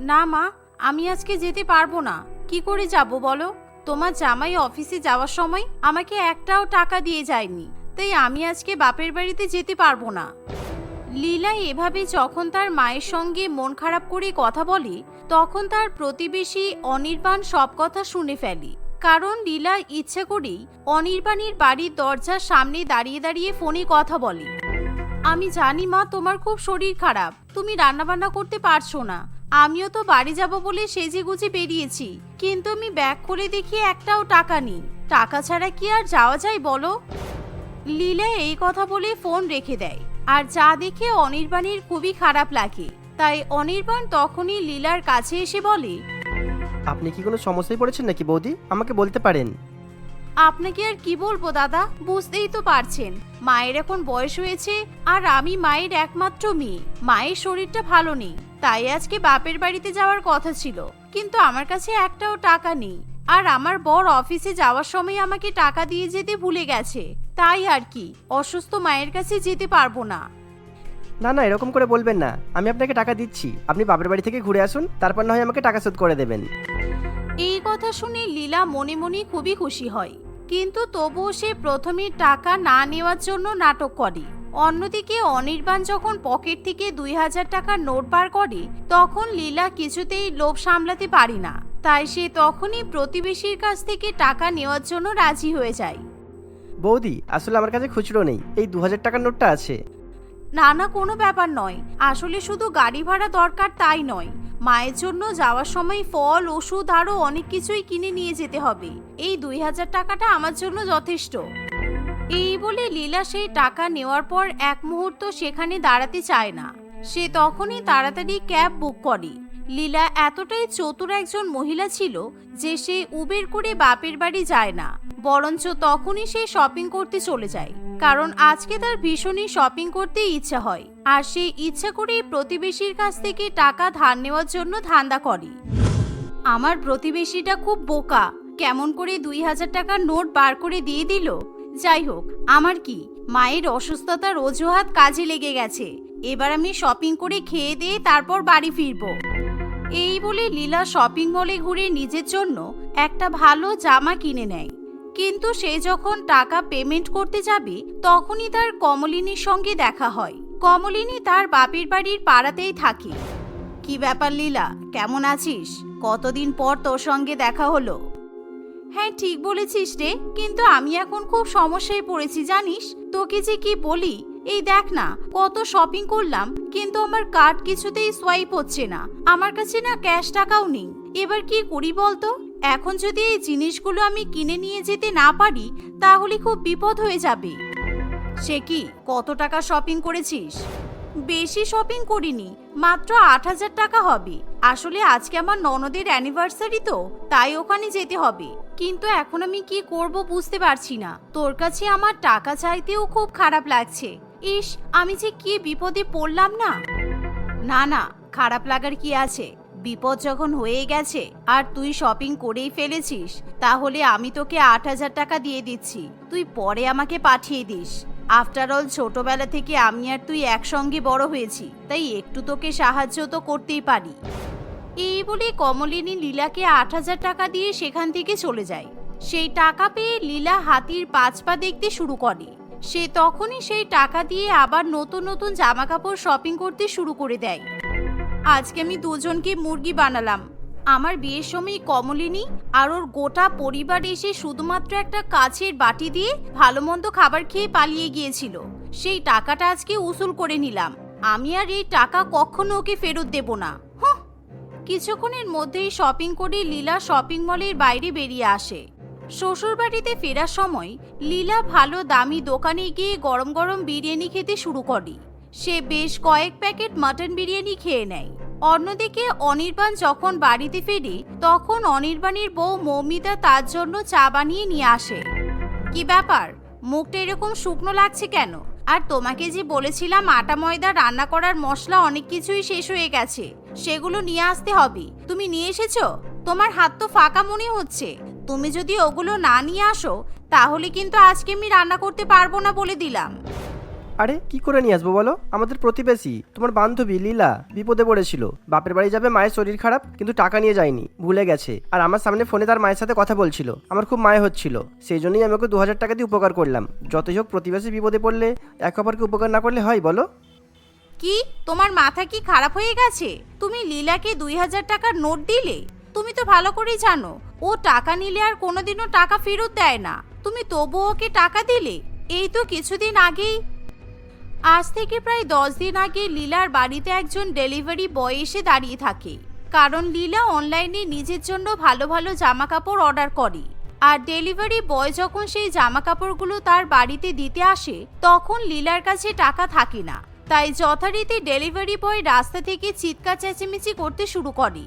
না মা, আমি আজকে যেতে পারব না। কি করে যাব বলো? তোমার জামাই অফিসে যাওয়ার সময় আমাকে একটাও টাকা দিয়ে যায়নি। তাই আমি আজকে বাপের বাড়িতে যেতে পারব না। লীলা এভাবে যখন তার মায়ের সঙ্গে মন খারাপ করে কথা বলে, তখন তার প্রতিবেশী অনির্বাণ সব কথা শুনে ফেলে। কারণ লীলা ইচ্ছে করেই অনির্বাণীর বাড়ির দরজার সামনে দাঁড়িয়ে দাঁড়িয়ে ফোনে কথা বলে। আমি জানি মা, তোমার খুব শরীর খারাপ। তুমি রান্নাবান্না করতে পারছ না। আমিও তো বাড়ি যাব বলে সেজে গুজে বেরিয়েছি কিন্তু আমি ব্যাগ খুলে দেখি একটাও টাকা নেই। টাকা ছাড়া কি আর যাওয়া যায় বলো? লীলা এই কথা বলে ফোন রেখে দেয় আর যা দেখে অনির্বাণের খুবই খারাপ লাগে। তাই অনির্বাণ তখনই লীলার কাছে এসে বলে আপনি কি কোনো সমস্যায় পড়েছেন নাকি বৌদি? আমাকে বলতে পারেন। আপনাকে আর কি বলব দাদা? বুঝতেই তো পারছেন। মায়ের এখন বয়স হয়েছে আর আমি মায়ের একমাত্র মেয়ে। মায়ের শরীরটা ভালো নেই। তাই আজকে বাপের বাড়িতে যাওয়ার কথা ছিল। কিন্তু আমার কাছে একটাও টাকা নেই। আর আমার বর অফিসে যাওয়ার সময় আমাকে টাকা দিয়ে যেতে ভুলে গেছে। তাই আর কি অসুস্থ মায়ের কাছে যেতে পারব না। না না এরকম করে বলবেন না। আমি আপনাকে টাকা দিচ্ছি। আপনি বাপের বাড়ি থেকে ঘুরে আসুন তারপর না হয় আমাকে টাকা শোধ করে দেবেন। এই কথা শুনে লীলা মনে মনে খুবই খুশি হয়। কিন্তু তবুও সে প্রথমে টাকা না নেওয়ার জন্য নাটক করে। অন্যদিকে অনির্বাণ যখন পকেট থেকে দুই হাজার টাকার নোট বার করে তখন লীলা কিছুতেই লোভ সামলাতে পারি না। তাই সে তখনই প্রতিবেশীর কাছ থেকে টাকা নেওয়ার জন্য রাজি হয়ে যায়। বৌদি আসলে আমার কাছে খুচরো নেই। এই দু হাজার টাকার নোটটা আছে। না না কোনো ব্যাপার নয়। আসলে শুধু গাড়ি ভাড়া দরকার তাই নয়। মায়ের জন্য যাওয়ার সময় ফল ওষুধ আরও অনেক কিছুই কিনে নিয়ে যেতে হবে। এই দুই হাজার টাকাটা আমার জন্য যথেষ্ট। এই বলে লীলা সেই টাকা নেওয়ার পর এক মুহূর্ত সেখানে দাঁড়াতে চায় না। সে তখনই তাড়াতাড়ি ক্যাব বুক করে। লীলা এতটাই চতুর একজন মহিলা ছিল যে সে উবের করে বাপের বাড়ি যায় না, বরঞ্চ তখনই সে শপিং করতে চলে যায়, কারণ আজকে তার ভীষণই শপিং করতে ইচ্ছা হয়, আর সে ইচ্ছা করেই প্রতিবেশীর কাছ থেকে টাকা ধার নেওয়ার জন্য ধান্দা করে। আমার প্রতিবেশীটা খুব বোকা, কেমন করে দুই হাজার টাকার নোট বার করে দিয়ে দিল? যাই হোক, আমার কি মায়ের অসুস্থতার অজুহাত কাজে লেগে গেছে। এবার আমি শপিং করে খেয়ে দিয়ে তারপর বাড়ি ফিরবো। এই বলে লীলা শপিং মলে ঘুরে নিজের জন্য একটা ভালো জামা কিনে নেয়। কিন্তু সে যখন টাকা পেমেন্ট করতে যাবে, তখনই তার কমলিনীর সঙ্গে দেখা হয়। কমলিনী তার বাপের বাড়ির পাড়াতেই থাকে। কি ব্যাপার লীলা? কেমন আছিস? কতদিন পর তোর সঙ্গে দেখা হলো? হ্যাঁ ঠিক বলেছিস রে। কিন্তু আমি এখন খুব সমস্যায় পড়েছি, জানিস? তোকে যে কি বলি? এই দেখ না, কত শপিং করলাম, কিন্তু আমার কার্ড কিছুতেই সোয়াইপ হচ্ছে না। আমার কাছে না ক্যাশ টাকাও নেই। এবার কি করি বলতো? এখন যদি এই জিনিসগুলো আমি কিনে নিয়ে যেতে না পারি, তাহলে খুব বিপদ হয়ে যাবে। সে কি, কত টাকা শপিং করেছিস? বেশি শপিং করিনি, মাত্র আট হাজার টাকা হবে। আসলে আজকে আমার ননদের অ্যানিভার্সারি তো, তাই ওখানে যেতে হবে। কিন্তু এখন আমি কি করব বুঝতে পারছি না। তোর কাছে আমার টাকা চাইতেও খুব খারাপ লাগছে। ইস, আমি যে কি বিপদে পড়লাম না? না না, খারাপ লাগার কি আছে? বিপদ যখন হয়ে গেছে, আর তুই শপিং করেই ফেলেছিস, তাহলে আমি তোকে আট হাজার টাকা দিয়ে দিচ্ছি। তুই পরে আমাকে পাঠিয়ে দিস। আফটার অল ছোটবেলা থেকে আমি আর তুই একসঙ্গে বড় হয়েছি, তাই একটু তোকে সাহায্য তো করতেই পারি। এই বলে কমলিনী লীলাকে আট হাজার টাকা দিয়ে সেখান থেকে চলে যায়। সেই টাকা পেয়ে লীলা হাতির পাঁচ পা দেখতে শুরু করে। সে তখনই সেই টাকা দিয়ে আবার নতুন নতুন জামা কাপড় শপিং করতে শুরু করে দেয়। আজকে আমি দুজনকে মুরগি বানালাম। আমার বিয়ের সময় কমলিনী আর ওর গোটা পরিবার এসে শুধুমাত্র একটা কাছের বাটি দিয়ে ভালো মন্দ খাবার খেয়ে পালিয়ে গিয়েছিল। সেই টাকাটা আজকে উসুল করে নিলাম। আমি আর এই টাকা কখনো ওকে ফেরত দেব না। কিছুক্ষণের মধ্যেই শপিং করে লীলা শপিং মলের বাইরে বেরিয়ে আসে। শ্বশুর বাড়িতে ফেরার সময় লীলা ভালো দামি দোকানে গিয়ে গরম গরম বিরিয়ানি খেতে শুরু করে। সে বেশ কয়েক প্যাকেট মাটন বিরিয়ানি খেয়ে নেয়। অন্যদিকে অনির্বাণ যখন বাড়িতে ফেরে, তখন অনির্বাণের বউ মৌমিতা তার জন্য চা বানিয়ে নিয়ে আসে। কি ব্যাপার? মুখটা এরকম শুকনো লাগছে কেন? আর তোমাকে যে বলেছিলাম আটা ময়দা রান্না করার মশলা অনেক কিছুই শেষ হয়ে গেছে, সেগুলো নিয়ে আসতে হবে। তুমি নিয়ে এসেছ? তোমার হাত তো ফাঁকা মনে হচ্ছে। তুমি যদি ওগুলো না নিয়ে আসো, তাহলে কিন্তু আজকে আমি রান্না করতে পারব না বলে দিলাম। আরে, কি করে নিয়ে আসব বলো? আমাদের প্রতিবেশী, তোমার বান্ধবী, লীলা, বিপদে পড়েছিল। বাপের বাড়ি যাবে, মায়ের শরীর খারাপ, কিন্তু টাকা নিয়ে যায়নি, ভুলে গেছে। আর আমার সামনে ফোনে তার মায়ের সাথে কথা বলছিল। আমার খুব মায় হচ্ছিল। সেই জন্যই আমি ওকে দু হাজার টাকা দিয়ে উপকার করলাম। যতই হোক প্রতিবেশী বিপদে পড়লে, এক অপরকে উপকার না করলে হয়, বলো? কি? তোমার মাথা কি খারাপ হয়ে গেছে? তুমি লীলাকে দুই হাজার টাকার নোট দিলে? তুমি তো ভালো করেই জানো, ও টাকা নিলে আর কোনোদিনও টাকা ফেরত দেয় না। তুমি তবু ওকে টাকা দিলে? এই তো কিছুদিন আগেই আজ থেকে প্রায় দশ দিন আগে লীলার বাড়িতে একজন ডেলিভারি বয় এসে দাঁড়িয়ে থাকে। কারণ লীলা অনলাইনে নিজের জন্য ভালো ভালো জামা কাপড় অর্ডার করে। আর ডেলিভারি বয় যখন সেই জামা কাপড়গুলো তার বাড়িতে দিতে আসে, তখন লীলার কাছে টাকা থাকে না। তাই যথারীতি ডেলিভারি বয় রাস্তা থেকে চিৎকার চেঁচেমেচি করতে শুরু করে।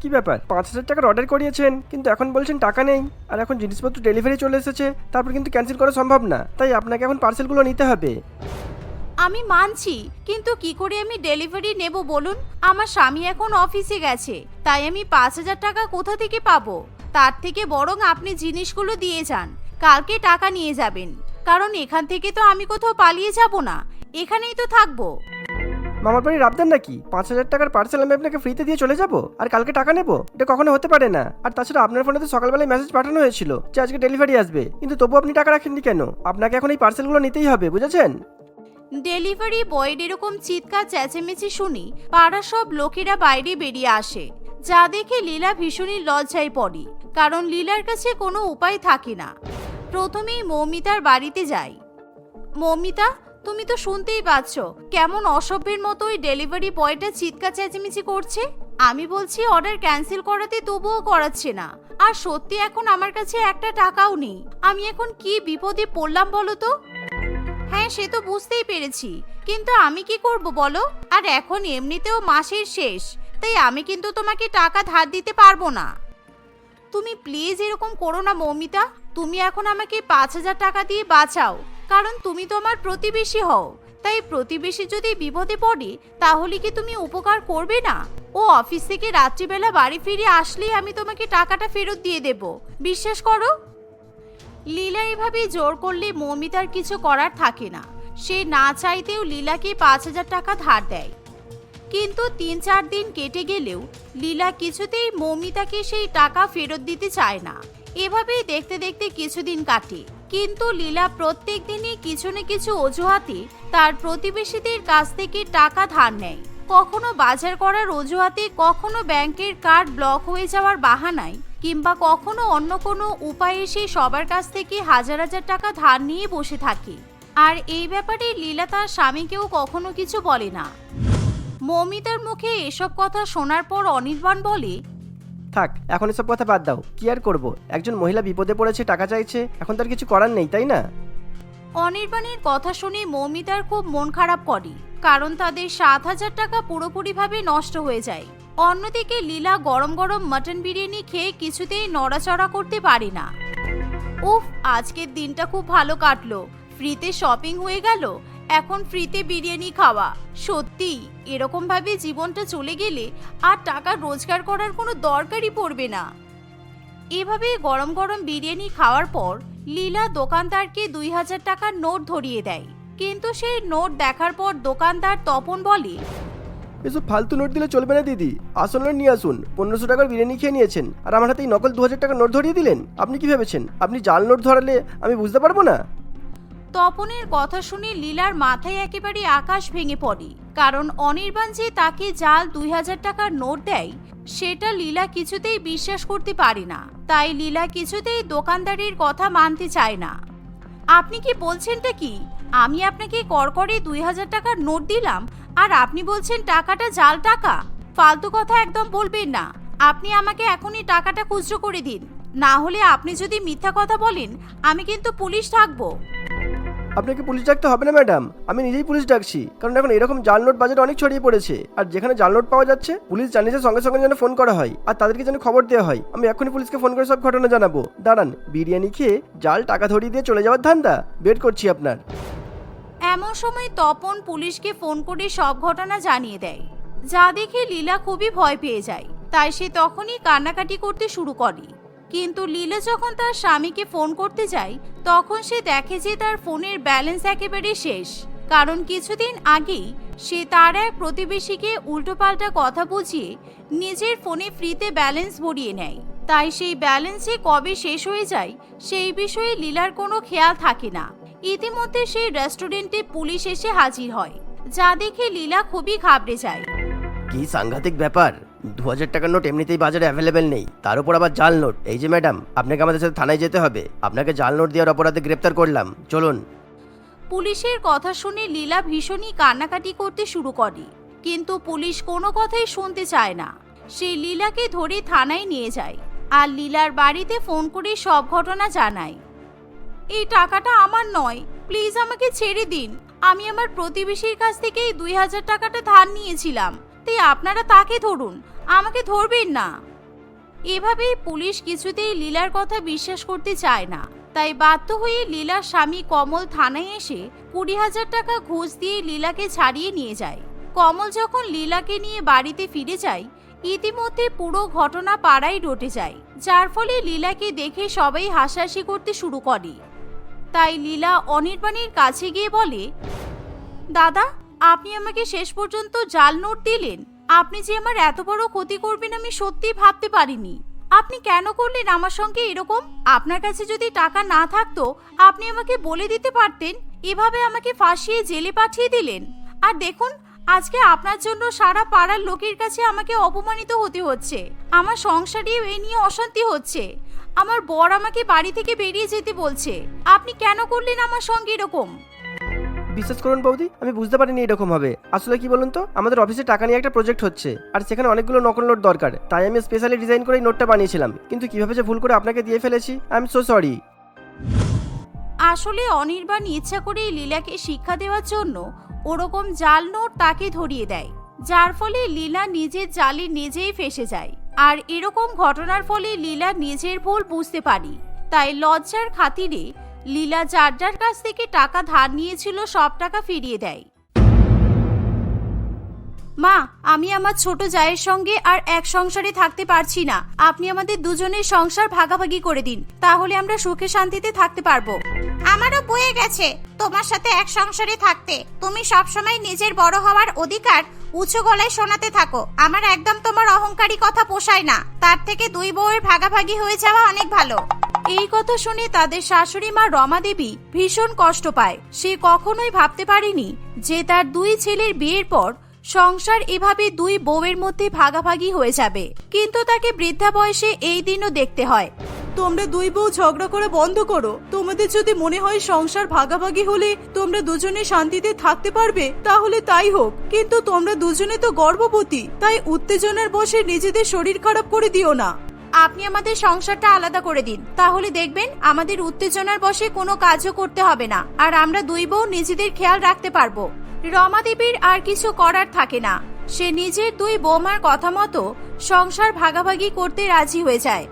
কি ব্যাপার? পাঁচ হাজার টাকার অর্ডার করিয়েছেন, কিন্তু এখন বলছেন টাকা নেই। আর এখন জিনিসপত্র ডেলিভারি চলে এসেছে, তারপর কিন্তু ক্যান্সেল করা সম্ভব না। তাই আপনাকে এখন পার্সেলগুলো নিতে হবে। আমি মানছি, কিন্তু কি করে আমি ডেলিভারি নেব বলুন? আমার স্বামী এখন অফিসে গেছে, তাই আমি পাঁচ হাজার টাকা কোথা থেকে পাবো? তার থেকে বরং আপনি জিনিসগুলো দিয়ে যান, কালকে টাকা নিয়ে যাবেন। কারণ এখান থেকে তো আমি কোথাও পালিয়ে যাব না, এখানেই তো থাকব। মামার বাড়ির আবদার নাকি? পাঁচ হাজার টাকার পার্সেল আমি আপনাকে ফ্রিতে দিয়ে চলে যাব? আর কালকে টাকা নেব? এটা কখনো হতে পারে না। আর তাছাড়া আপনার ফোনে তো সকালবেলায় মেসেজ পাঠানো হয়েছিল যে আজকে ডেলিভারি আসবে। কিন্তু তবু আপনি টাকা রাখেননি কেন? আপনাকে এখন এই পার্সেলগুলো নিতেই হবে, বুঝেছেন? ডেলিভারি বয়ের এরকম চিৎকার চেঁচেমেচি শুনি পাড়ার সব লোকেরা বাইরে বেরিয়ে আসে। যা দেখে লীলা ভীষণই লজ্জায় পড়ে, কারণ লীলার কাছে কোনো উপায় থাকে না। প্রথমেই মৌমিতার বাড়িতে যাই। মৌমিতা, তুমি তো শুনতেই পাচ্ছ কেমন অসভ্যের মতো ওই ডেলিভারি বয়টা চিৎকার চেঁচেমেচি করছে। আমি বলছি, অর্ডার ক্যান্সেল করাতে তবুও করাচ্ছে না। আর সত্যি এখন আমার কাছে একটা টাকাও নেই। আমি এখন কি বিপদে পড়লাম বলো তো? হ্যাঁ সে তো বুঝতেই পেরেছি। কিন্তু আমি কি করব বলো? আর এখন এমনিতেও মাসের শেষ, তাই আমি কিন্তু তোমাকে টাকা ধার দিতে পারব না। তুমি প্লিজ এরকম করো না, মৌমিতা। তুমি এখন আমাকে পাঁচ হাজার টাকা দিয়ে বাঁচাও, কারণ তুমি তো আমার প্রতিবেশী হও। তাই প্রতিবেশী যদি বিপদে পড়ে, তাহলে কি তুমি উপকার করবে না? ও অফিস থেকে রাত্রিবেলা বাড়ি ফিরে আসলেই আমি তোমাকে টাকাটা ফেরত দিয়ে দেব। বিশ্বাস করো? লীলা এভাবে জোর করলে মৌমিতার কিছু করার থাকে না। সে না চাইতেও লীলাকে পাঁচ হাজার টাকা ধার দেয়। কিন্তু তিন চার দিন কেটে গেলেও লীলা কিছুতেই মৌমিতাকে সেই টাকা ফেরত দিতে চায় না। এভাবেই দেখতে দেখতে কিছুদিন কাটে। কিন্তু লীলা প্রত্যেক দিনই কিছু না কিছু অজুহাতে তার প্রতিবেশীদের কাছ থেকে টাকা ধার নেয়। কখনো বাজার করার অজুহাতে, কখনো ব্যাংকের কার্ড ব্লক হয়ে যাওয়ার বাহানায় কিংবা কখনো অন্য কোনো উপায়ে সে সবার কাছ থেকে হাজার হাজার টাকা ধার নিয়ে বসে থাকে। আর এই ব্যাপারে লীলা তার স্বামীকেও কখনো কিছু বলে না। মমিতার মুখে এসব কথা শোনার পর অনির্বাণ বলে থাক এখন এসব কথা বাদ দাও। কি আর করব? একজন মহিলা বিপদে পড়েছে টাকা চাইছে এখন তার কিছু করার নেই তাই না? অনির্বাণের কথা শুনে মৌমিতার খুব মন খারাপ করে কারণ তাদের সাত হাজার টাকা পুরোপুরিভাবে নষ্ট হয়ে যায়। অন্যদিকে লীলা গরম গরম মাটন বিরিয়ানি খেয়ে কিছুতেই নড়াচড়া করতে পারে না। উফ, আজকের দিনটা খুব ভালো কাটলো। ফ্রিতে শপিং হয়ে গেল। এখন ফ্রিতে বিরিয়ানি খাওয়া। সত্যি এরকম ভাবে জীবনটা চলে গেলে আর টাকা রোজগার করার কোনো দরকারই পড়বে না। এভাবে গরম গরম বিরিয়ানি খাওয়ার পর লীলা দোকানদারকে দুই হাজার টাকার নোট ধরিয়ে দেয়। কিন্তু সেই নোট দেখার পর দোকানদার তপন বলে এসব ফালতু নোট দিলে চলবে না, দিদি। আসল নোট নিয়ে আসুন। পনেরোশো টাকার বিরিয়ানি খেয়ে নিয়েছেন। আর আমার হাতে এই নকল দু হাজার টাকার নোট ধরিয়ে দিলেন। আপনি কি ভেবেছেন? আপনি জাল নোট ধরালে আমি বুঝতে পারব না? তপনের কথা শুনে লীলার মাথায় একেবারে আকাশ ভেঙে পড়ে। কারণ অনির্বাণ যে তাকে জাল দুই হাজার টাকার নোট দেয়, সেটা লীলা কিছুতেই বিশ্বাস করতে পারে না। তাই লীলা কিছুতেই দোকানদারের কথা মানতে চায় না। আপনি কি বলছেনটা কি? আমি আপনাকে করকরে দুই হাজার টাকার নোট দিলাম আর আপনি বলছেন টাকাটা জাল টাকা? ফালতু কথা একদম বলবেন না। আপনি আমাকে এখনই টাকাটা খুচরো করে দিন। না হলে আপনি যদি মিথ্যা কথা বলেন, আমি কিন্তু পুলিশ থাকব আপনাকে পুলিশ ডাকতে হবে না, ম্যাডাম। আমি নিজেই পুলিশ ডাকছি। কারণ এখন এরকম জাল নোট বাজারে অনেক ছড়িয়ে পড়েছে। আর যেখানে জাল নোট পাওয়া যাচ্ছে, পুলিশ জানিয়েছে সঙ্গে সঙ্গে যেন ফোন করা হয়। আর তাদেরকে যেন খবর দেওয়া হয়। আমি এখনই পুলিশকে ফোন করে সব ঘটনা জানাব। দাঁড়ান, বিরিয়ানি খেয়ে জাল টাকা ধরিয়ে দিয়ে চলে যাওয়ার ধান্দা। বের করছি আপনার। এমন সময় তপন পুলিশকে ফোন করে সব ঘটনা জানিয়ে দেয়। যা দেখে লীলা খুবই ভয় পেয়ে যায়। তাই সে তখনই কান্নাকাটি করতে শুরু করে। কিন্তু লীলা যখন তার স্বামীকে ফোন করতে যায়, তখন সে দেখে যে তার ফোনের ব্যালেন্স একেবারে শেষ। কারণ কিছুদিন আগেই সে তার এক প্রতিবেশীকে উল্টোপাল্টা কথা বুঝিয়ে নিজের ফোনে ফ্রিতে ব্যালেন্স ভরিয়ে নেয়। তাই সেই ব্যালেন্সে কবে শেষ হয়ে যায়, সেই বিষয়ে লীলার কোনো খেয়াল থাকে না। ইতিমধ্যে সেই রেস্টুরেন্টে পুলিশ এসে হাজির হয় যা দেখে লীলা খুবই ঘাবড়ে যায়। কি সাংঘাতিক ব্যাপার? দু হাজার টাকার নোট এমনিতেই বাজারে অ্যাভেলেবেল নেই। তার উপর আবার জাল নোট। এই যে ম্যাডাম আপনাকে আমাদের সাথে থানায় যেতে হবে। আপনাকে জাল নোট দেওয়ার অপরাধে গ্রেপ্তার করলাম। চলুন। পুলিশের কথা শুনে লীলা ভীষণই কান্নাকাটি করতে শুরু করে। কিন্তু পুলিশ কোনো কথাই শুনতে চায় না। সে লীলাকে ধরে থানায় নিয়ে যায়। আর লীলার বাড়িতে ফোন করে সব ঘটনা জানায়। এই টাকাটা আমার নয়। প্লিজ আমাকে ছেড়ে দিন। আমি আমার প্রতিবেশীর কাছ থেকে এই দুই হাজার টাকাটা ধার নিয়েছিলাম। তাই আপনারা তাকে ধরুন। আমাকে ধরবেন না। এভাবেই পুলিশ কিছুতেই লীলার কথা বিশ্বাস করতে চায় না। তাই বাধ্য হয়ে লীলার স্বামী কমল থানায় এসে কুড়ি হাজার টাকা ঘুষ দিয়ে লীলাকে ছাড়িয়ে নিয়ে যায়। কমল যখন লীলাকে নিয়ে বাড়িতে ফিরে যায়, ইতিমধ্যে পুরো ঘটনা পাড়ায় রটে যায়, যার ফলে লীলাকে দেখে সবাই হাসাহাসি করতে শুরু করে। তাই লীলা অনির্বাণীর কাছে গিয়ে বলে, দাদা, আপনি আমাকে শেষ পর্যন্ত জাল নোট দিলেন। আপনি যে আমার এত বড় ক্ষতি করবেন আমি সত্যি ভাবতে পারিনি। আপনি কেন করলেন আমার সঙ্গে এরকম? আপনার কাছে যদি টাকা না থাকতো, আপনি আমাকে বলে দিতে পারতেন। এভাবে আমাকে ফাঁসিয়ে জেলে পাঠিয়ে দিলেন। আর দেখুন, আজকে আপনার জন্য সারা পাড়ার লোকের কাছে আমাকে অপমানিত হতে হচ্ছে। আমার সংসারেও এ নিয়ে অশান্তি হচ্ছে। আমার বর আমাকে বাড়ি থেকে বেরিয়ে যেতে বলছে। আপনি কেন করলেন আমার সঙ্গে এরকম? বিশ্বাস করুন বৌদি আমি বুঝতে পারিনি এরকম হবে। আসলে কি বলুন তো আমাদের অফিসে টাকা নিয়ে একটা প্রজেক্ট হচ্ছে আর সেখানে অনেকগুলো নকল নোট দরকার। তাই আমি স্পেশালি ডিজাইন করে এই নোটটা বানিয়েছিলাম। কিন্তু কীভাবে যে ভুল করে আপনাকে দিয়ে ফেলেছি আই এম সো সরি আসলে অনির্বাণ ইচ্ছা করেই লীলাকে শিক্ষা দেওয়ার জন্য ওরকম জাল নোট তাকে ধরিয়ে দেয় যার ফলে লীলা নিজের জালে নিজেই ফেসে যায়। আর এরকম ঘটনার ফলে লীলা নিজের ভুল বুঝতে পারি তাই লজ্জার খাতিরে লীলা যার কাছ থেকে টাকা ধার নিয়েছিল, সব টাকা ফিরিয়ে দেয়। মা, আমি আমার ছোট জায়ের সঙ্গে আর এক সংসারে থাকতে পারছি না। আপনি আমাদের দুজনের সংসার ভাগাভাগি করে দিন, তাহলে আমরা সুখে শান্তিতে থাকতে পারব। আমারও বয়ে গেছে তোমার সাথে এক সংসারে থাকতে। তুমি সবসময় নিজের বড় হওয়ার অধিকার উঁচু গলায় শোনাতে থাকো। আমার একদম তোমার অহংকারী কথা পোষায় না। তার থেকে দুই বউয়ের ভাগাভাগি হয়ে যাওয়া অনেক ভালো। এই কথা শুনে তাদের শাশুড়ি মা রমা দেবী ভীষণ কষ্ট পায়। সে কখনোই ভাবতে পারেনি যে তার দুই ছেলের বিয়ের পর সংসার এভাবে দুই বউয়ের মধ্যে ভাগাভাগি হয়ে যাবে। কিন্তু তাকে বৃদ্ধা বয়সে এই দিনও দেখতে হয়। তোমরা দুই বউ ঝগড়া করে বন্ধ করো। তোমাদের যদি মনে হয় সংসার ভাগাভাগি হলে তোমরা দুজনে শান্তিতে থাকতে পারবে, তাহলে তাই হোক। কিন্তু তোমরা দুজনে তো গর্ভবতী, তাই উত্তেজনার বসে নিজেদের শরীর খারাপ করে দিও না। আপনি আমাদের সংসারটা আলাদা করে দিন। তাহলে দেখবেন আমাদের উত্তেজনার বসে কোনো কাজও করতে হবে না, আর আমরা দুই বউ নিজেদের খেয়াল রাখতে পারব। রমা দেবীর আর কিছু করার থাকে না। সে নিজের দুই বৌমার কথা মতো সংসার ভাগাভাগি করতে রাজি হয়ে যায়।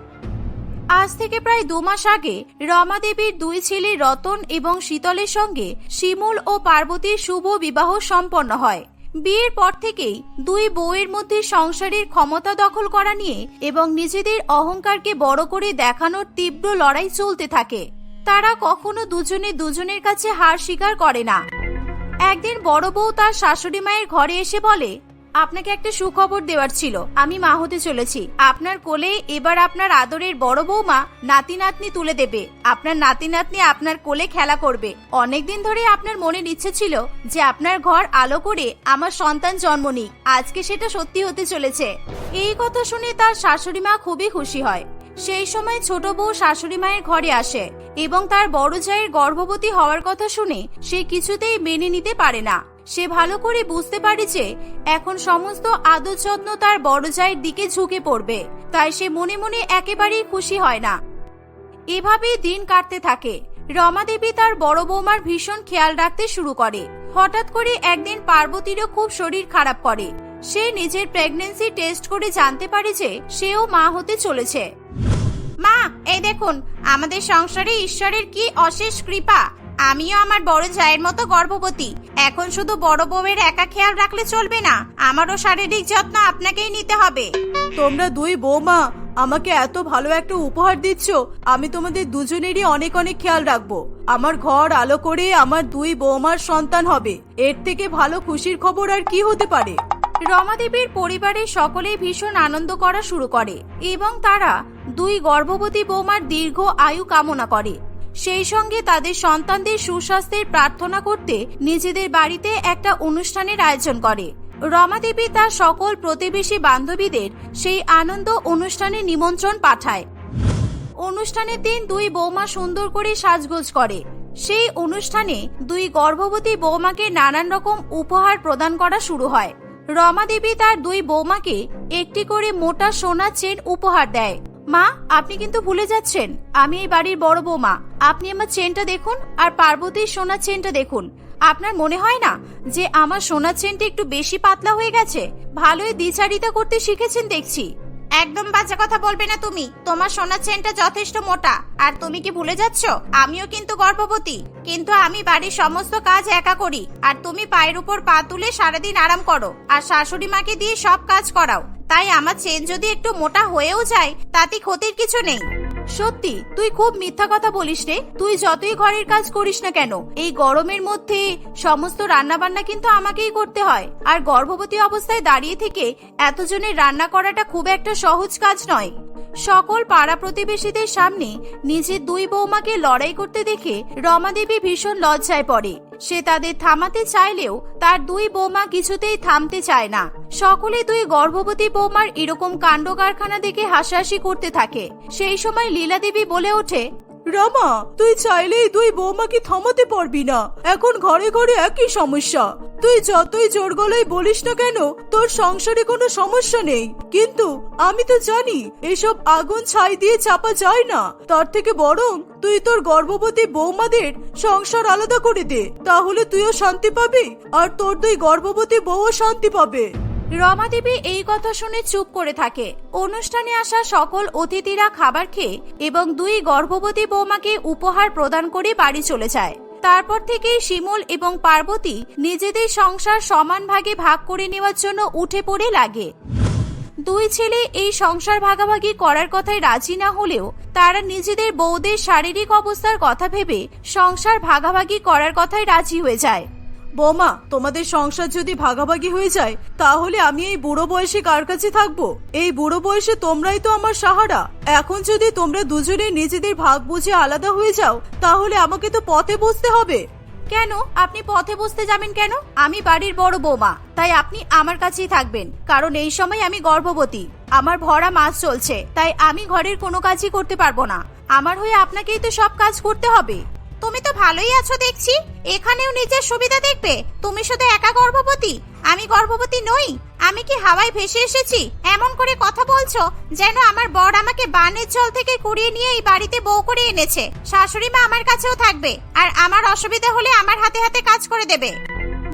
আজ থেকে প্রায় দু মাস আগে রমা দেবীর দুই ছেলে রতন এবং শীতলের সঙ্গে শিমুল ও পার্বতীর শুভ বিবাহ সম্পন্ন হয়। বিয়ের পর থেকেই দুই বউয়ের মধ্যে সংসারের ক্ষমতা দখল করা নিয়ে এবং নিজেদের অহংকারকে বড় করে দেখানোর তীব্র লড়াই চলতে থাকে। তারা কখনো দুজনে দুজনের কাছে হার স্বীকার করে না। একদিন বড় বউ তার শাশুড়ি মায়ের ঘরে এসে বলে আপনাকে একটা সুখবর দেওয়ার ছিল। আমি মা হতে চলেছি। আপনার কোলে এবার আপনার আদরের বড় বৌমা নাতি নাতনি তুলে দেবে। আপনার নাতি নাতনি আপনার কোলে খেলা করবে। অনেকদিন ধরে আপনার মনের ইচ্ছে ছিল যে আপনার ঘর আলো করে আমার সন্তান জন্ম নিক। আজকে সেটা সত্যি হতে চলেছে। এই কথা শুনে তার শাশুড়ি মা খুবই খুশি হয়। সেই সময় ছোট বউ শাশুড়ি মায়ের ঘরে আসে এবং তার বড় জায়ের গর্ভবতী হওয়ার কথা শুনে সে কিছুতেই মেনে নিতে পারে না। সে ভালো করে বুঝতে পারে যে এখন সমস্ত আদর যত্ন তার বড় জায়ের দিকে ঝুঁকে পড়বে, তাই সে মনে মনে একেবারেই খুশি হয় না। এভাবেই দিন কাটতে থাকে। রমা দেবী তার বড় বৌমার ভীষণ খেয়াল রাখতে শুরু করে। হঠাৎ করে একদিন পার্বতীরও খুব শরীর খারাপ করে। সে নিজের প্রেগনেন্সি টেস্ট করে জানতে পারে যে সেও মা হতে চলেছে। মা, এই দেখুন, আমাদের সংসারে ঈশ্বরের কি অশেষ কৃপা। আমিও আমার বড় জায়ের মতো গর্ভবতী। এখন শুধু বড় বউয়ের একা খেয়াল রাখলে চলবে না। আমারও শারীরিক যত্ন আপনাকেই নিতে হবে। তোমরা দুই বৌমা আমাকে এত ভালো একটা উপহার দিচ্ছ আমি তোমাদের দুজনেরই অনেক অনেক খেয়াল রাখব। আমার ঘর আলো করে আমার দুই বৌমার সন্তান হবে। এর থেকে ভালো খুশির খবর আর কি হতে পারে? রমা দেবীর পরিবারের সকলেই ভীষণ আনন্দ করা শুরু করে এবং তারা দুই গর্ভবতী বৌমার দীর্ঘ আয়ু কামনা করে। সেই সঙ্গে তাদের সন্তানদের সুস্বাস্থ্যের প্রার্থনা করতে নিজেদের বাড়িতে একটা অনুষ্ঠানের আয়োজন করে। রমা দেবী তার সকল প্রতিবেশী বান্ধবীদের সেই আনন্দ অনুষ্ঠানে নিমন্ত্রণ পাঠায়। অনুষ্ঠানের দিন দুই বৌমা সুন্দর করে সাজগোজ করে। সেই অনুষ্ঠানে দুই গর্ভবতী বৌমাকে নানান রকম উপহার প্রদান করা শুরু হয়। রমা দেবী তার দুই বৌমাকে একটি করে মোটা সোনার চেন উপহার দেয়। মা, আপনি কিন্তু ভুলে যাচ্ছেন। আমি এই বাড়ির বড় বৌমা। আপনি আমার চেনটা দেখুন আর পার্বতীর সোনার চেনটা দেখুন। আপনার মনে হয় না যে আমার সোনার চেনটা একটু বেশি পাতলা হয়ে গেছে? ভালোই দ্বিচারিতা করতে শিখেছেন দেখছি। একদম বাজে কথা বলবে না তুমি। তোমার সোনার চেনটা যথেষ্ট মোটা। আর তুমি কি ভুলে যাচ্ছ? আমিও কিন্তু গর্ভবতী। কিন্তু আমি বাড়ির সমস্ত কাজ একা করি। আর তুমি পায়ের উপর পা তুলে সারাদিন আরাম করো। আর শাশুড়ি মাকে দিয়ে সব কাজ করাও। তাই আমার চেন যদি একটু মোটা হয়েও যায়, তাতে ক্ষতির কিছু নেই। সত্যি, তুই খুব মিথ্যা কথা বলিস রে। তুই যতই ঘরের কাজ করিস না কেন, এই গরমের মধ্যে সমস্ত রান্না বান্না কিন্তু আমাকেই করতে হয়। আর গর্ভবতী অবস্থায় দাঁড়িয়ে থেকে এতজনের রান্না করাটা খুব একটা সহজ কাজ নয়। সকল পাড়া প্রতিবেশীদের সামনে নিজের দুই বৌমাকে লড়াই করতে দেখে রমাদেবী ভীষণ লজ্জায় পড়ে। সে তাদের থামাতে চাইলেও তার দুই বৌমা কিছুতেই থামতে চায় না। সকলে দুই গর্ভবতী বৌমার এরকম কাণ্ড কারখানা দেখে হাসাহাসি করতে থাকে। সেই সময় লীলা দেবী বলে ওঠে রমা, তুই চাইলেই দুই বৌমাকে থামাতে পারবি না। এখন ঘরে ঘরে একই সমস্যা। তুই যতই জোর গলায় বলিস না কেন, তোর সংসারে কোনো সমস্যা নেই। কিন্তু আমি তো জানি, এসব আগুন ছাই দিয়ে চাপা যায় না। তার থেকে বরং তুই তোর গর্ভবতী বৌমাদের সংসার আলাদা করে দে। তাহলে তুইও শান্তি পাবি, আর তোর দুই গর্ভবতী বউও শান্তি পাবে। রমা দেবী এই কথা শুনে চুপ করে থাকে। অনুষ্ঠানে আসা সকল অতিথিরা খাবার খেয়ে এবং দুই গর্ভবতী বৌমাকে উপহার প্রদান করে বাড়ি চলে যায়। তারপর থেকে শিমুল এবং পার্বতী নিজেদের সংসার সমান ভাগে ভাগ করে নেওয়ার জন্য উঠে পড়ে লাগে। দুই ছেলে এই সংসার ভাগাভাগি করার কথায় রাজি না হলেও তারা নিজেদের বউদের শারীরিক অবস্থার কথা ভেবে সংসার ভাগাভাগি করার কথায় রাজি হয়ে যায়। বৌমা, তোমাদের সংসার যদি ভাগাভাগি হয়ে যায়, তাহলে আমি এই বুড়ো বয়সে কার কাছে থাকব? এই বুড়ো বয়সে তোমরাই তো আমার সাহারা। এখন যদি তোমরা দুজনে নিজেদের ভাগ বুঝে আলাদা হয়ে যাও, তাহলে আমাকে তো পথে বসতে হবে। কেন? আপনি পথে বসতে যাবেন কেন? আমি বাড়ির বড় বৌমা, তাই আপনি আমার কাছেই থাকবেন, কারণ এই সময় আমি গর্ভবতী। আমার ভরা মাস চলছে, তাই আমি ঘরের কোনো কাজই করতে পারব না। আমার হয়ে আপনাকেই তো সব কাজ করতে হবে। তুমি তো ভালোই আছো দেখছি। এখানেও নিজের সুবিধা দেখবে। তুমি শুধু একা গর্ভবতী। আমি গর্ভবতী নই। আমি কি হাওয়ায় ভেসে এসেছি? এমন করে কথা বলছো যেন আমার বর আমাকে বানের জল থেকে কুড়িয়ে নিয়ে এই বাড়িতে বউ করে এনেছে। শাশুড়ি মা আমার কাছেও থাকবে। আর আমার অসুবিধা হলে আমার হাতে হাতে কাজ করে দেবে।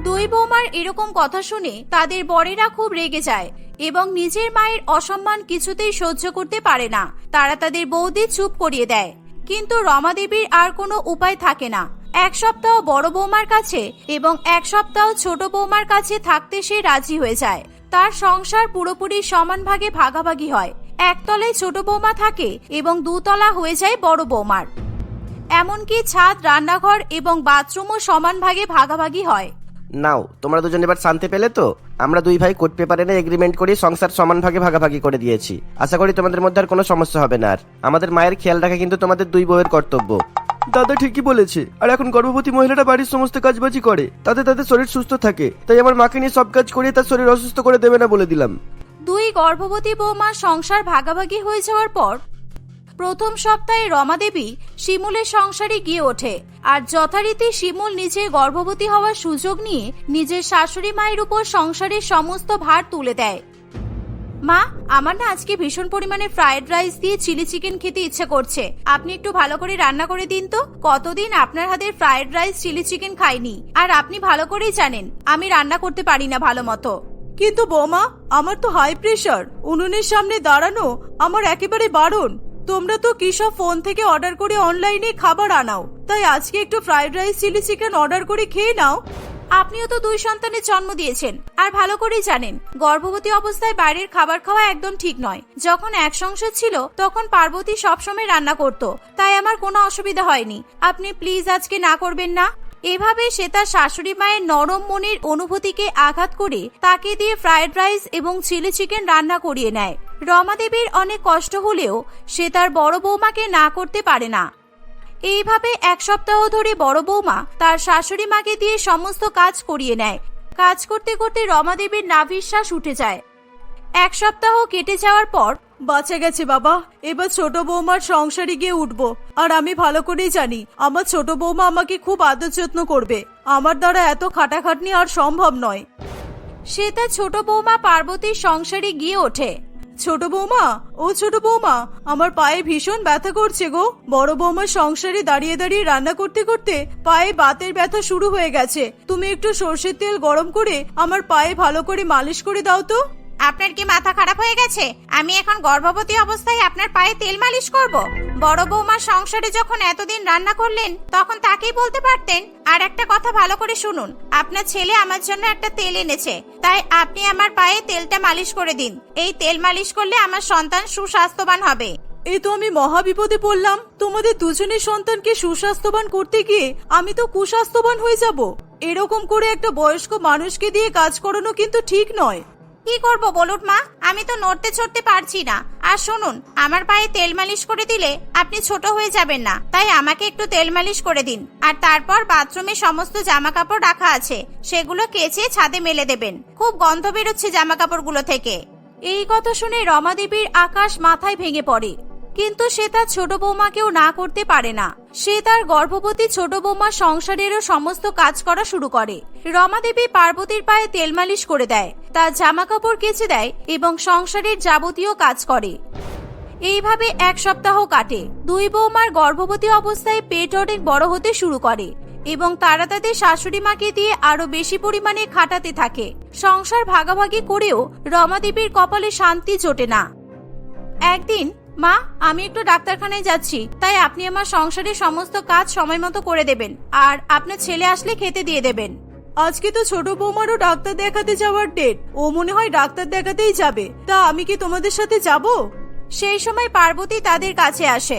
দুই বৌমার এরকম কথা শুনে তাদের বরেরা খুব রেগে যায় এবং নিজের মায়ের অসম্মান কিছুতেই সহ্য করতে পারে না। তারা তাদের বৌদি চুপ করিয়ে দেয়। কিন্তু রমা দেবীর আর কোনো উপায় থাকে না। এক সপ্তাহ বড় বৌমার কাছে এবং এক সপ্তাহ ছোট বৌমার কাছে থাকতে সে রাজি হয়ে যায়। তার সংসার পুরোপুরি সমান ভাগে ভাগাভাগি হয়। একতলায় ছোট বৌমা থাকে এবং দুতলা হয়ে যায় বড় বৌমার। এমনকি ছাদ, রান্নাঘর এবং বাথরুমও সমান ভাগে ভাগাভাগি হয়। নাও তোমরা দুজন এবার শান্তি পেলে তো? আমরা দুই ভাই কোর্ট পেপারে এগ্রিমেন্ট করে সংসার সমান ভাগে ভাগাভাগি করে দিয়েছি। আশা করি তোমাদের মধ্যে আর কোনো সমস্যা হবে না আর। আমাদের মায়ের খেয়াল রাখা কিন্তু তোমাদের দুই বউয়ের কর্তব্য। দাদা ঠিকই বলেছে। আর এখন গর্ভবতী মহিলারা বাড়ির সমস্ত কাজবাজি করে। তাতে তাদের শরীর সুস্থ থাকে। তাই আমার মাকে নিয়ে সব কাজ করিয়ে তার শরীর অসুস্থ করে দেবে না বলে দিলাম। দুই গর্ভবতী বৌমা সংসার ভাগাভাগি হয়ে যাওয়ার পর প্রথম সপ্তাহে রমা দেবী শিমুলের সংসারে গিয়ে ওঠে। আর যথারীতি শিমুল নিজে গর্ভবতী হওয়ার সুযোগ নিয়ে নিজের শাশুড়ি মায়ের উপর সংসারের সমস্ত ভার তুলে দেয়। মা, আমার না আজকে ভীষণ পরিমাণে ফ্রাইড রাইস দিয়ে চিলি চিকেন খেতে ইচ্ছে করছে। আপনি একটু ভালো করে রান্না করে দিন তো। কতদিন আপনার হাতের ফ্রাইড রাইস চিলি চিকেন খাইনি? আর আপনি ভালো করেই জানেন, আমি রান্না করতে পারি না ভালো মতো। কিন্তু বৌমা, আমার তো হাই প্রেশার উনুনের সামনে দাঁড়ানো আমার একেবারে বারণ। তোমরা তো কি সব ফোন থেকে অর্ডার করে অনলাইনে খাবার আনাও। তাই আজকে একটু fried rice, chilli chicken order করে খেয়ে নাও। আপনিও তো দুই সন্তানের জন্ম দিয়েছেন। আর ভালো করেই জানেন, গর্ভবতী অবস্থায় বাইরের খাবার খাওয়া একদম ঠিক নয়। যখন এক সংসার ছিল, তখন পার্বতী সবসময় রান্না করত। তাই আমার কোনো অসুবিধা হয়নি। আপনি প্লিজ আজকে না করবেন না। এভাবে সে তার শাশুড়ি মায়ের নরম মনের অনুভূতিকে আঘাত করে তাকে দিয়ে ফ্রায়েড রাইস এবং চিলি চিকেন রান্না করিয়ে নেয়। রমা দেবীর অনেক কষ্ট হলেও সে তার বড় বৌমাকে না করতে পারে না। এইভাবে এক সপ্তাহ ধরে বড় বৌমা তার শাশুড়ি মাকে দিয়ে সমস্ত কাজ করিয়ে নেয়। কাজ করতে করতে রমা দেবীর নাভিশ্বাস উঠে যায়। এক সপ্তাহ কেটে যাওয়ার পর বাঁচা গেছে বাবা। এবার ছোট বৌমার সংসারে গিয়ে উঠবো। আর আমি ভালো করেই জানি আমার ছোট বৌমা আমাকে খুব আদর যত্ন করবে। আমার দ্বারা এত খাটাখাটনি আর সম্ভব নয়। সে তার ছোট বৌমা পার্বতীর সংসারে গিয়ে ওঠে। ছোট বৌমা? ও ছোট বৌমা আমার পায়ে ভীষণ ব্যথা করছে গো। বড় বৌমার সংসারে দাঁড়িয়ে দাঁড়িয়ে রান্না করতে করতে পায়ে বাতের ব্যথা শুরু হয়ে গেছে। তুমি একটু সর্ষের তেল গরম করে আমার পায়ে ভালো করে মালিশ করে দাও তো। আপনার কি মাথা খারাপ হয়ে গেছে? আমি এখন গর্ভবতী অবস্থায় আপনার পায়ে তেল মালিশ করব। বড় বৌমার সংসারে যখন এতদিন রান্না করলেন, তখন তাকেই বলতে পারতেন, আর একটা কথা ভালো করে শুনুন, আপনার ছেলে আমার জন্য একটা তেল এনেছে, তাই আপনি আমার পায়ে তেলটা মালিশ করে দিন। এই তেল মালিশ করলে আমার সন্তান সুস্বাস্থ্যবান হবে। এই তো আমি মহা বিপদে পড়লাম। তোমাদের দুজনের সন্তানকে সুস্বাস্থ্যবান করতে গিয়ে আমি তো কুস্বাস্থ্যবান হয়ে যাব। এরকম করে একটা বয়স্ক মানুষকে দিয়ে কাজ করানো কিন্তু ঠিক নয়। কি করব বলুন মা? আমি তো নড়তে চড়তে পারছি না। আর শুনুন, আমার পায়ে তেল মালিশ করে দিলে আপনি ছোট হয়ে যাবেন না। তাই আমাকে একটু তেল মালিশ করে দিন। আর তারপর বাথরুমে সমস্ত জামা কাপড় রাখা আছে। সেগুলো কেচে ছাদে মেলে দেবেন। খুব গন্ধ বেরোচ্ছে জামা কাপড়গুলো থেকে। এই কথা শুনে রমাদেবীর আকাশ মাথায় ভেঙে পড়ে। কিন্তু সে তার ছোট বৌমাকেও না করতে পারে না। সে তার গর্ভবতী ছোট বৌমা সংসারেরও সমস্ত কাজ করা শুরু করে। রমা দেবী পার্বতীর পায়ে তেল মালিশ করে দেয়, তার জামা কাপড় কেচে দেয় এবং সংসারের যাবতীয় কাজ করে। এইভাবে এক সপ্তাহ কাটে। দুই বৌমার গর্ভবতী অবস্থায় পেট অনেক বড় হতে শুরু করে এবং তারা তাদের শাশুড়ি মাকে দিয়ে আরও বেশি পরিমাণে খাটাতে থাকে। সংসার ভাগাভাগি করেও রমা দেবীর কপালে শান্তি জোটে না। একদিন মা, আমি একটু ডাক্তারখানায় যাচ্ছি, তাই আপনি আমার সংসারের সমস্ত কাজ সময় মতো করে দেবেন, আর আপনার ছেলে আসলে খেতে দিয়ে দেবেন। আজকে তো ছোট বৌমারও ডাক্তার দেখাতে যাওয়ার ডেট ও মনে হয় ডাক্তার দেখাতেই যাবে, তা আমি কি তোমাদের সাথে যাব? সেই সময় পার্বতী তাদের কাছে আসে।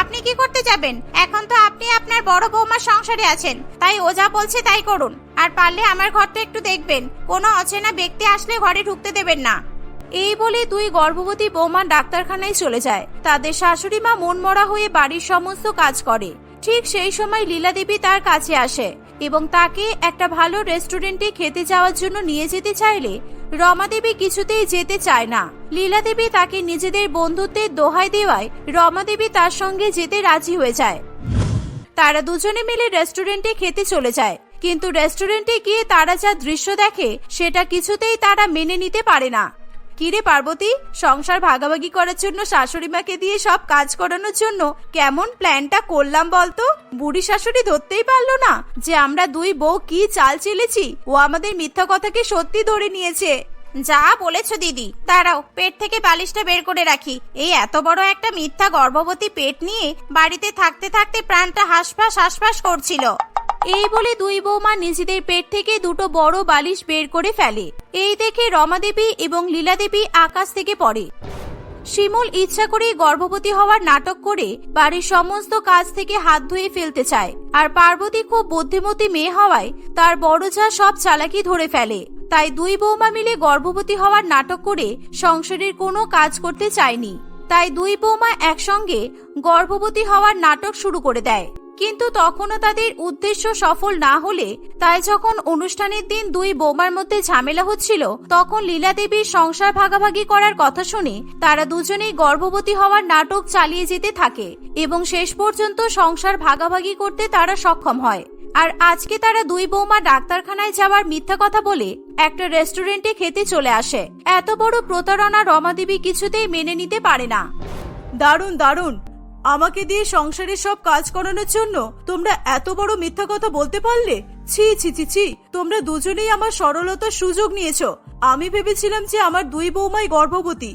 আপনি কি করতে যাবেন? এখন তো আপনি আপনার বড় বৌমার সংসারে আছেন, তাই ও যা বলছে তাই করুন, আর পারলে আমার ঘরটা একটু দেখবেন, কোনো অচেনা ব্যক্তি আসলে ঘরে ঢুকতে দেবেন না। এই বলে দুই গর্ভবতী বৌমা ডাক্তারখানায় চলে যায়। তাদের শাশুড়ি মা মনমরা হয়ে বাড়ির সমস্ত কাজ করে। ঠিক সেই সময় লীলা দেবী তার কাছে আসে এবং তাকে একটা ভালো রেস্টুরেন্টে খেতে যাওয়ার জন্য নিয়ে যেতে চাইলে রমা দেবী কিছুতেই যেতে চায় না। লীলা দেবী তাকে নিজেদের বন্ধুত্বের দোহাই দেওয়ায় রমা দেবী তার সঙ্গে যেতে রাজি হয়ে যায়। তারা দুজনে মিলে রেস্টুরেন্টে খেতে চলে যায়। কিন্তু রেস্টুরেন্টে গিয়ে তারা যা দৃশ্য দেখে, সেটা কিছুতেই তারা মেনে নিতে পারে না। কিরে পার্বতী, সংসার ভাগাভাগি করার জন্য শাশুড়ি মাকে দিয়ে সব কাজ করানোর জন্য কেমন প্ল্যানটা করলাম বলতো? বুড়ি শাশুড়ি ধরতেই পারল না যে আমরা দুই বউ কি চাল চেলেছি, ও আমাদের মিথ্যা কথাকে সত্যি ধরে নিয়েছে। যা বলেছ দিদি। দাঁড়াও, পেট থেকে বালিশটা বের করে রাখি। এই এত বড় একটা মিথ্যা গর্ভবতী পেট নিয়ে বাড়িতে থাকতে থাকতে প্রাণটা হাসফাস হাসফাস করছিল। এই বলে দুই বৌমা নিজেদের পেট থেকে দুটো বড় বালিশ বের করে ফেলে। এই দেখে রমা দেবী এবং লীলা দেবী আকাশ থেকে পড়ে। শিমুল ইচ্ছা করেই গর্ভবতী হওয়ার নাটক করে বাড়ির সমস্ত কাজ থেকে হাত ধুয়ে ফেলতে চায়। আর পার্বতী খুব বুদ্ধিমতী মেয়ে হওয়ায় তার বড় যা সব চালাকি ধরে ফেলে। তাই দুই বৌমা মিলে গর্ভবতী হওয়ার নাটক করে সংসারের কোনো কাজ করতে চায়নি। তাই দুই বৌমা একসঙ্গে গর্ভবতী হওয়ার নাটক শুরু করে দেয়। কিন্তু তখনও তাদের উদ্দেশ্য সফল না হলে, তাই যখন অনুষ্ঠানের দিন দুই বৌমার মধ্যে ঝামেলা হচ্ছিল, তখন লীলা দেবীর সংসার ভাগাভাগি করার কথা শুনে তারা দুজনেই গর্ভবতী হওয়ার নাটক চালিয়ে যেতে থাকে এবং শেষ পর্যন্ত সংসার ভাগাভাগি করতে তারা সক্ষম হয়। আর আজকে তারা দুই বৌমা ডাক্তারখানায় যাওয়ার মিথ্যা কথা বলে একটা রেস্টুরেন্টে খেতে চলে আসে। এত বড় প্রতারণা রমাদেবী কিছুতেই মেনে নিতে পারে না। দারুণ দারুণ। আমাকে দিয়ে সংসারের সব কাজ করানোর জন্য তোমরা এত বড় মিথ্যা কথা বলতে পারলে? ছি ছি ছি ছি, তোমরা দুজনেই আমার সরলতার সুযোগ নিয়েছ। আমি ভেবেছিলাম যে আমার দুই বৌমাই গর্ভবতী।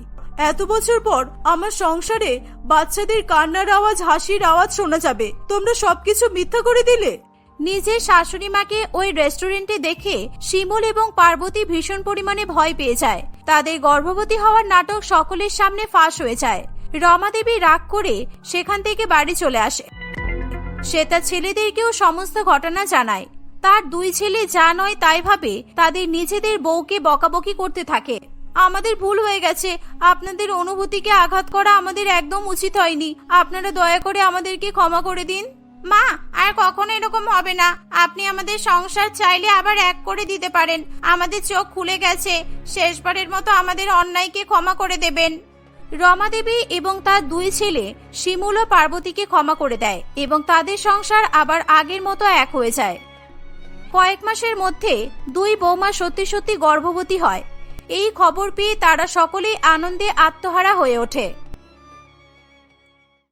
এত বছর পর আমার সংসারে বাচ্চাদের কান্নার আওয়াজ, হাসির আওয়াজ শোনা যাবে। তোমরা সবকিছু মিথ্যা করে দিলে? নিজের শাশুড়ি মাকে ওই রেস্টুরেন্টে দেখে শিমুল এবং পার্বতী ভীষণ পরিমাণে ভয় পেয়ে যায়। তাদের গর্ভবতী হওয়ার নাটক সকলের সামনে ফাঁস হয়ে যায়। রমা দেবী রাগ করে সেখান থেকে বাড়ি চলে আসে। সে তার ছেলেদেরকেও সমস্ত ঘটনা জানায়। তার দুই ছেলে যা নয় তাই ভাবে তাদের নিজেদের বউকে বকাবকি করতে থাকে। আমাদের ভুল হয়ে গেছে। আপনাদের অনুভূতিকে আঘাত করা আমাদের একদম উচিত হয়নি। আপনারা দয়া করে আমাদেরকে ক্ষমা করে দিন। মা, আর কখনো এরকম হবে না। আপনি আমাদের সংসার চাইলে আবার এক করে দিতে পারেন। আমাদের চোখ খুলে গেছে। শেষবারের মতো আমাদের অন্যায়কে ক্ষমা করে দেবেন। রমা দেবী এবং তার দুই ছেলে শিমুল ও পার্বতীকে ক্ষমা করে দেয় এবং তাদের সংসার আবার আগের মতো এক হয়ে যায়। কয়েক মাসের মধ্যে দুই বৌমা সত্যি সত্যি গর্ভবতী হয়। এই খবর পেয়ে তারা সকলেই আনন্দে আত্মহারা হয়ে ওঠে।